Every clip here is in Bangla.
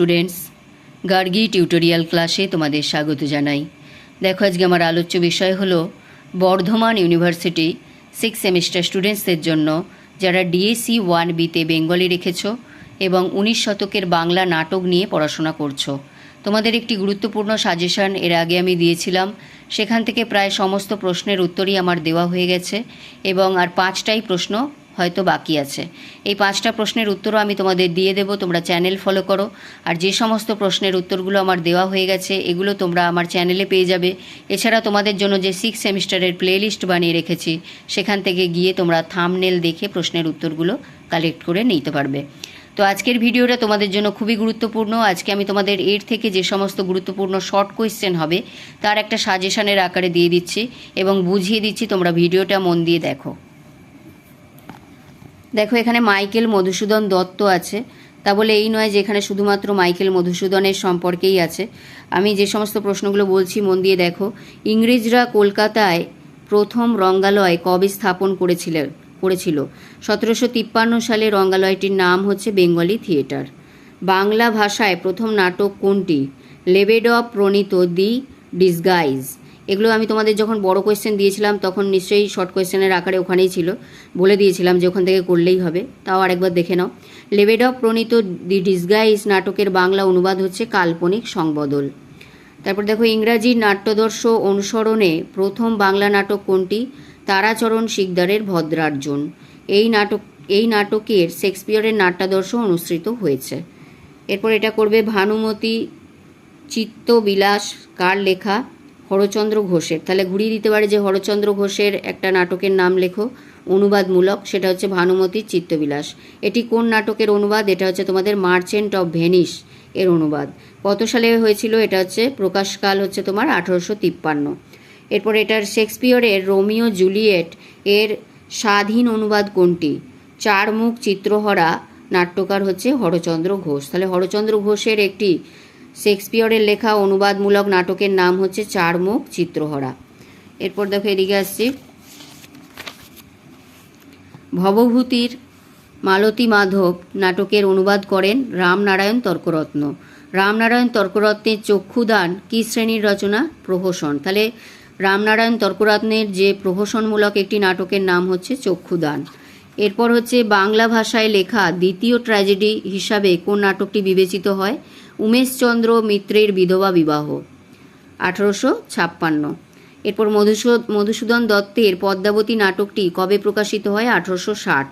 স্টুডেন্টস গার্গি টিউটোরিয়াল ক্লাসে তোমাদের স্বাগত জানাই। দেখো, আজকে আমার আলোচ্য বিষয় হলো বর্ধমান ইউনিভার্সিটি সিক্স সেমিস্টার স্টুডেন্টসদের জন্য, যারা ডিএসি ওয়ান বিতে বেঙ্গলি রেখেছ এবং উনিশ শতকের বাংলা নাটক নিয়ে পড়াশোনা করছ। তোমাদের একটি গুরুত্বপূর্ণ সাজেশন এর আগে আমি দিয়েছিলাম, সেখান থেকে প্রায় সমস্ত প্রশ্নের উত্তরই আমার দেওয়া হয়ে গেছে এবং আর পাঁচটাই প্রশ্ন হয়তো বাকি আছে। এই পাঁচটা প্রশ্নের উত্তরও আমি তোমাদের দিয়ে দেবো, তোমরা চ্যানেল ফলো করো। আর যে সমস্ত প্রশ্নের উত্তরগুলো আমার দেওয়া হয়ে গেছে, এগুলো তোমরা আমার চ্যানেলে পেয়ে যাবে। এছাড়া তোমাদের জন্য যে সিক্স সেমিস্টারের প্লেলিস্ট বানিয়ে রেখেছি, সেখান থেকে গিয়ে তোমরা থামনেল দেখে প্রশ্নের উত্তরগুলো কালেক্ট করে নিতে পারবে। তো আজকের ভিডিওটা তোমাদের জন্য খুবই গুরুত্বপূর্ণ। আজকে আমি তোমাদের এর থেকে যে সমস্ত গুরুত্বপূর্ণ শর্ট কোয়েশ্চেন হবে, তার একটা সাজেশনের আকারে দিয়ে দিচ্ছি এবং বুঝিয়ে দিচ্ছি তোমরা ভিডিওটা মন দিয়ে দেখো। দেখো, এখানে মাইকেল মধুসূদন দত্ত আছে। তা বলে এই নয় যে এখানে শুধুমাত্র মাইকেল মধুসূদনের সম্পর্কেই আছে। আমি যে সমস্ত প্রশ্নগুলো বলছি, মন দিয়ে দেখো। ইংরেজরা কলকাতায় প্রথম রঙ্গালয় কবে স্থাপন করেছিলেন, করেছিল? সতেরোশো তিপ্পান্ন সালে রঙ্গালয়টির নাম হচ্ছে বেঙ্গলি থিয়েটার। বাংলা ভাষায় প্রথম নাটক কোনটি? লেবেডব প্রণীত দি ডিসগাইজ। এগুলো আমি তোমাদের যখন বড় কোয়েশ্চেন দিয়েছিলাম, তখন নিশ্চয়ই শর্ট কোয়েশ্চেনের আকারে ওখানেই ছিল। বলে দিয়েছিলাম যে ওখান থেকে করলেই হবে। তাও আরেকবার দেখে নাও। লেবেডব প্রণীত দি ডিসগাইজ নাটকের বাংলা অনুবাদ হচ্ছে কাল্পনিক সংবদল। তারপর দেখো, ইংরাজি নাট্যদর্শ অনুসরণে প্রথম বাংলা নাটক কোনটি? তারাচরণ শিকদারের ভদ্রার্জুন। এই নাটক, এই নাটকের শেক্সপিয়রের নাট্যাদর্শ অনুসৃত হয়েছে। এরপর এটা করবে ভানুমতি চিত্তবিলাস, কার লেখা? হরচন্দ্র ঘোষের। তাহলে ঘুরিয়ে দিতে পারে যে হরচন্দ্র ঘোষের একটা নাটকের নাম লেখো, অনুবাদমূলক, সেটা হচ্ছে ভানুমতির চিত্তবিলাস। এটি কোন নাটকের অনুবাদ? এটা হচ্ছে তোমাদের মার্চেন্ট অফ ভেনিস এর অনুবাদ। কত সালে হয়েছিল? এটা হচ্ছে প্রকাশকাল হচ্ছে তোমার আঠারোশো তিপ্পান্ন। এরপর এটার শেক্সপিয়রের রোমিও জুলিয়েট এর স্বাধীন অনুবাদ কোনটি? চার মুখ চিত্রহরা, নাট্যকার হচ্ছে হরচন্দ্র ঘোষ। তাহলে হরচন্দ্র ঘোষের একটি শেক্সপিয়রের লেখা অনুবাদমূলক নাটকের নাম হচ্ছে চার মুখ চিত্রহরা। এরপর দেখো এদিকে আসছি। ভবভূতির মালতী মাধব নাটকের অনুবাদ করেন রামনারায়ণ তর্করত্ন। রামনারায়ণ তর্করত্নের চক্ষুদান কি শ্রেণির রচনা? প্রহসন। তাহলে রামনারায়ণ তর্করত্নের যে প্রহসনমূলক একটি নাটকের নাম হচ্ছে চক্ষুদান। এরপর হচ্ছে বাংলা ভাষায় লেখা দ্বিতীয় ট্র্যাজেডি হিসাবে কোন নাটকটি বিবেচিত হয়? উমেশচন্দ্র মিত্রের বিধবা বিবাহ, আঠারোশো ছাপ্পান্ন। এরপর মধুসূদ, মধুসূদন দত্তের পদ্মাবতী নাটকটি কবে প্রকাশিত হয়? আঠারোশো ষাট।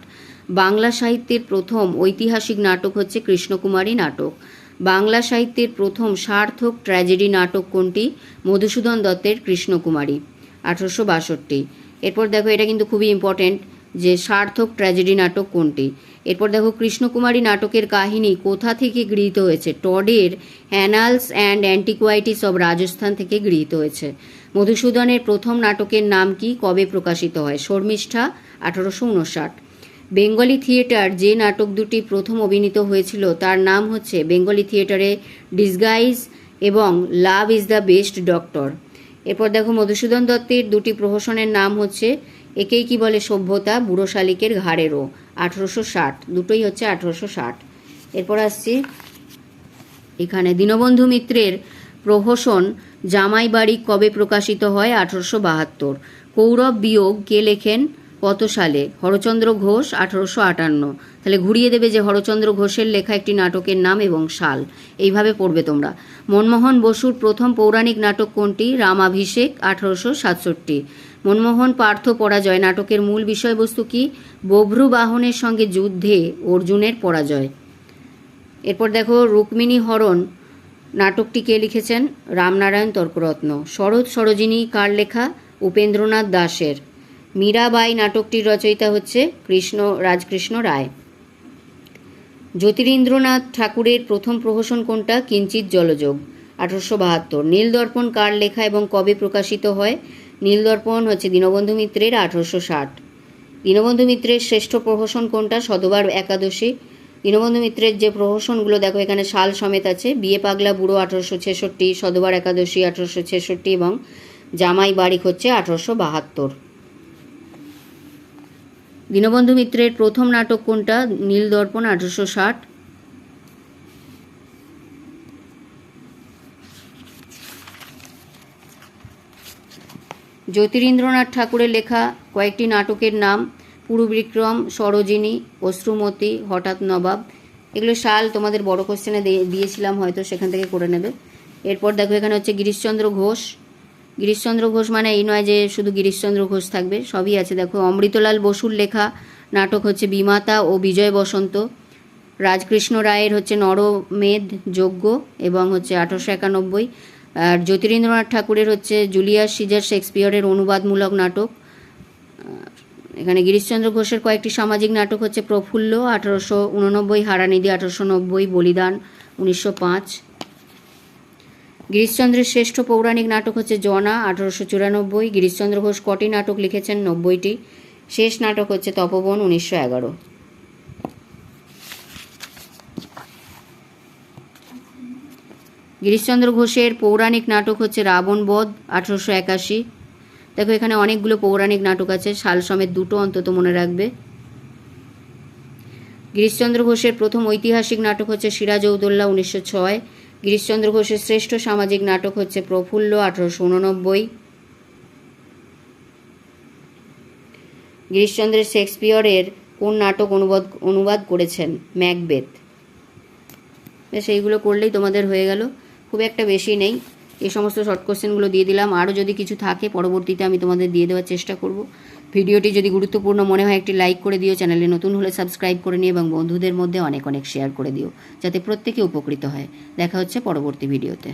বাংলা সাহিত্যের প্রথম ঐতিহাসিক নাটক হচ্ছে কৃষ্ণকুমারী নাটক। বাংলা সাহিত্যের প্রথম সার্থক ট্র্যাজেডি নাটক কোনটি? মধুসূদন দত্তের কৃষ্ণকুমারী, আঠারোশো বাষট্টি। এরপর দেখো, এটা কিন্তু খুবই ইম্পর্টেন্ট যে সার্থক ট্র্যাজেডি নাটক কোনটি? এরপর দেখো, কৃষ্ণকুমারী নাটকের কাহিনী কোথা থেকে গৃহীত হয়েছে? টডের annals and antiquities of Rajasthan থেকে গৃহীত হয়েছে। মধুসূদনের প্রথম নাটকের নাম কি? কবে প্রকাশিত হয়? শর্মিষ্ঠা, আঠারোশো উনষাট। বেঙ্গলি থিয়েটার যে নাটক দুটি প্রথম অভিনীত হয়েছিল, তার নাম হচ্ছে বেঙ্গলি থিয়েটারে ডিসগাইজ এবং love is the best doctor এরপর দেখো মধুসূদন দত্তের দুটি প্রহসনের নাম হচ্ছে একেই কি বলে সভ্যতা, বুড়ো শালিকের ঘাড়েরও, আঠেরোশো ষাট। দুটোই হচ্ছে আঠেরোশো ষাট। এরপর আসছি এখানে দীনবন্ধু মিত্রের প্রহসন জামাই বাড়ি কবে প্রকাশিত হয়? আঠেরোশো বাহাত্তর। কৌরব বিয়োগ কে লেখেন? কত সালে? হরচন্দ্র ঘোষ আঠারোশো আটান্ন। তাহলে ঘুরিয়ে দেবে যে হরচন্দ্র ঘোষের লেখা একটি নাটকের নাম এবং সাল। এইভাবে পড়বে তোমরা। মনমোহন বসুর প্রথম পৌরাণিক নাটক কোনটি? রামাভিষেক, আঠারোশো সাতষট্টি। মনমোহন পার্থ পরাজয় নাটকের মূল বিষয়বস্তু কি? বভ্রু বাহনের সঙ্গে যুদ্ধে অর্জুনের পরাজয়। এরপর দেখো, রুক্মিণী হরণ নাটকটি কে লিখেছেন? রামনারায়ণ তর্করত্ন। শরৎ সরোজিনী কার লেখা? উপেন্দ্রনাথ দাসের মীরাবাই নাটকটির রচয়িতা হচ্ছে কৃষ্ণ, রাজকৃষ্ণ রায়। জ্যোতিরিন্দ্রনাথ ঠাকুরের প্রথম প্রহসন কোনটা? কিঞ্চিত জলযোগ, আঠারোশো বাহাত্তর। নীলদর্পণ কার লেখা এবং কবে প্রকাশিত হয়? নীলদর্পণ হচ্ছে দীনবন্ধু মিত্রের আঠারোশো ষাট। দীনবন্ধু মিত্রের শ্রেষ্ঠ প্রহসন কোনটা? সদবার একাদশী। দীনবন্ধু মিত্রের যে প্রহসনগুলো, দেখো এখানে সাল সমেত আছে। বিয়ে পাগলা বুড়ো আঠারোশো ছেষট্টি সদবার একাদশী আঠারোশো ছেষট্টি এবং জামাই বাড়ি হচ্ছে আঠারোশো বাহাত্তর। দীনবন্ধু মিত্রের প্রথম নাটক কোনটা? নীল দর্পণ, আঠারোশো ষাট। জ্যোতিরীন্দ্রনাথ ঠাকুরের লেখা কয়েকটি নাটকের নাম, পুরুবিক্রম, সরোজিনী, অশ্রুমতি, হঠাৎ নবাব। এগুলো সাল তোমাদের বড় কোশ্চেনে দিয়েছিলাম, হয়তো সেখান থেকে করে নেবে। এরপর দেখো এখানে হচ্ছে গিরিশচন্দ্র ঘোষ গিরিশচন্দ্র ঘোষ মানে এই নয় যে শুধু গিরিশচন্দ্র ঘোষ থাকবে, সবই আছে। দেখো, অমৃতলাল বসুর লেখা নাটক হচ্ছে বিমাতা ও বিজয় বসন্ত। রাজকৃষ্ণ রায়ের হচ্ছে নরমেধ যজ্ঞ এবং হচ্ছে আঠারোশো একানব্বই। আর জ্যোতিরিন্দ্রনাথ ঠাকুরের হচ্ছে জুলিয়াস সিজার শেক্সপিয়রের অনুবাদমূলক নাটক। এখানে গিরিশচন্দ্র ঘোষের কয়েকটি সামাজিক নাটক হচ্ছে প্রফুল্ল আঠারোশো উননব্বই, হারানিধি আঠারোশো নব্বই, বলিদান উনিশশো পাঁচ। গিরিশচন্দ্রের শ্রেষ্ঠ পৌরাণিক নাটক হচ্ছে জনা, আঠারোশো চুরানব্বই। গিরিশচন্দ্র ঘোষ কটি নাটক লিখেছেন? নব্বইটি। শেষ নাটক হচ্ছে তপবন, উনিশশো এগারো। গিরিশচন্দ্র ঘোষের পৌরাণিক নাটক হচ্ছে রাবণ বধ, আঠারোশো একাশি। দেখো, এখানে অনেকগুলো পৌরাণিক নাটক আছে। সাল সমেত দুটো অন্তত মনে রাখবে। গিরিশচন্দ্র ঘোষের প্রথম ঐতিহাসিক নাটক হচ্ছে সিরাজউদ্দৌল্লা উনিশশো ছয়। গিরিশচন্দ্র ঘোষের শ্রেষ্ঠ সামাজিক নাটক হচ্ছে প্রফুল্ল, আঠারোশো উননব্বই। গিরিশচন্দ্রের শেক্সপিয়রের কোন নাটক অনুবাদ অনুবাদ করেছেন? ম্যাকবেথ। সেইগুলো করলেই তোমাদের হয়ে গেল। খুব একটা বেশি নেই। এই সমস্ত শর্ট কোশ্চেনগুলো দিয়ে দিলাম। আরও যদি কিছু থাকে, পরবর্তীতে আমি তোমাদের দিয়ে দেওয়ার চেষ্টা করব। ভিডিওটি যদি গুরুত্বপূর্ণ মনে হয়, একটি লাইক করে দিও চ্যানেলে নতুন হলে সাবস্ক্রাইব করে নিও এবং বন্ধুদের মধ্যে অনেক অনেক শেয়ার করে দিও, যাতে প্রত্যেকে উপকৃত হয়। দেখা হচ্ছে পরবর্তী ভিডিওতে